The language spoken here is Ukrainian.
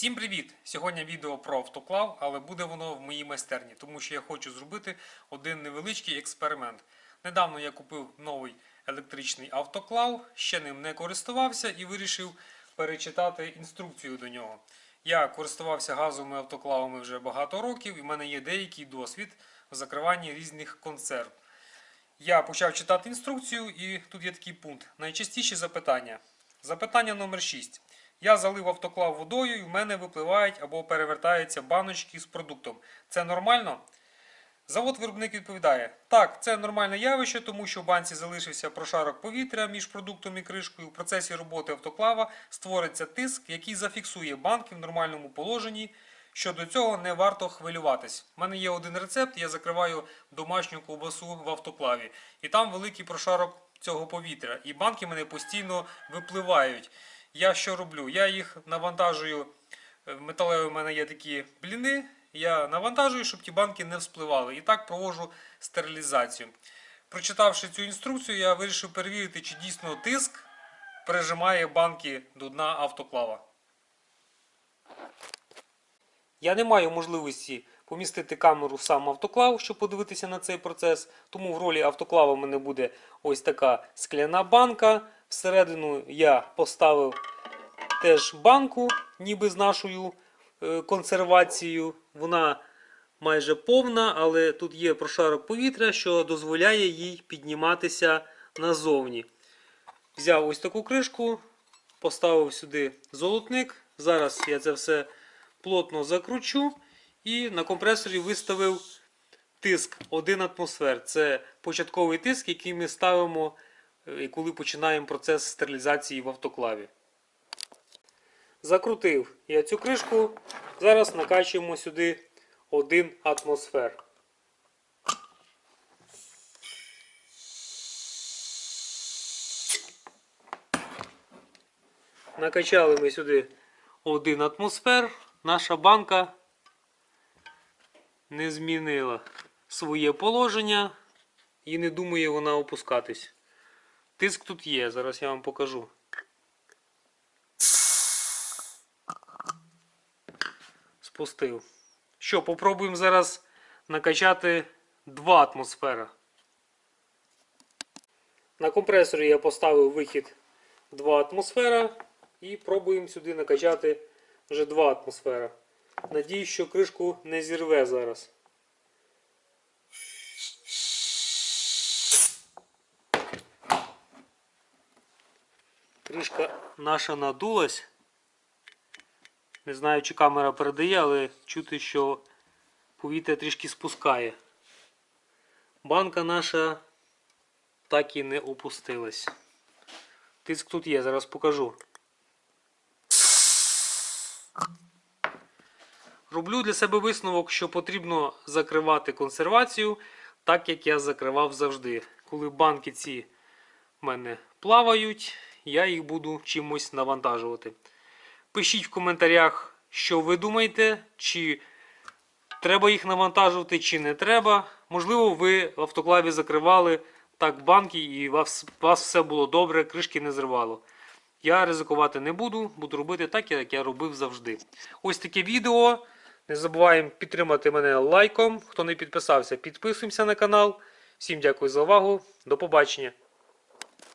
Всім привіт! Сьогодні відео про автоклав, але буде воно в моїй майстерні, тому що я хочу зробити один невеличкий експеримент. Недавно я купив новий електричний автоклав, ще ним не користувався і вирішив перечитати інструкцію до нього. Я користувався газовими автоклавами вже багато років, і в мене є деякий досвід в закриванні різних консерв. Я почав читати інструкцію, і тут є такий пункт. Найчастіші запитання. Запитання номер 6. Я залив автоклав водою і в мене випливають або перевертаються баночки з продуктом. Це нормально? Завод-виробник відповідає: так, це нормальне явище, тому що в банці залишився прошарок повітря між продуктом і кришкою. В процесі роботи автоклава створиться тиск, який зафіксує банки в нормальному положенні. Щодо цього не варто хвилюватись. У мене є один рецепт, я закриваю домашню ковбасу в автоклаві. І там великий прошарок цього повітря. І банки мене постійно випливають. Я що роблю? Я їх навантажую. е, Металеві в мене є такі бліни. Я навантажую, щоб ті банки не вспливали. І так проводжу стерилізацію. Прочитавши цю інструкцію, я вирішив перевірити, чи дійсно тиск прижимає банки до дна автоклава. Я не маю можливості помістити камеру в сам автоклав, щоб подивитися на цей процес. Тому в ролі автоклава в мене буде ось така скляна банка. Всередину я поставив теж банку, ніби з нашою е, консервацією. Вона майже повна, але тут є прошарок повітря, що дозволяє їй підніматися назовні. Взяв ось таку кришку, поставив сюди золотник. Зараз я це все плотно закручу і на компресорі виставив тиск 1 атмосфер. Це початковий тиск, який ми ставимо, е, коли починаємо процес стерилізації в автоклаві. Закрутив я цю кришку. Зараз накачуємо сюди 1 атмосфер. Накачали ми сюди 1 атмосфер. Наша банка не змінила своє положення і не думає вона опускатись. Тиск тут є, зараз я вам покажу. Спустив. Що, попробуємо зараз накачати 2 атмосфера. На компресорі я поставив вихід 2 атмосфера і пробуємо сюди накачати вже 2 атмосфера. Надіюсь, що кришку не зірве зараз. Кришка наша надулась. Не знаю, чи камера передає, але чути, що повітря трішки спускає. Банка наша так і не опустилась. Тиск тут є, зараз покажу. Роблю для себе висновок, що потрібно закривати консервацію, так як я закривав завжди. Коли банки ці в мене плавають, я їх буду чимось навантажувати. Пишіть в коментарях, що ви думаєте, чи треба їх навантажувати, чи не треба. Можливо, ви в автоклаві закривали так банки і у вас, вас все було добре, кришки не зривало. Я ризикувати не буду, буду робити так, як я робив завжди. Ось таке відео. Не забуваємо підтримати мене лайком. Хто не підписався, підписуємося на канал. Всім дякую за увагу. До побачення.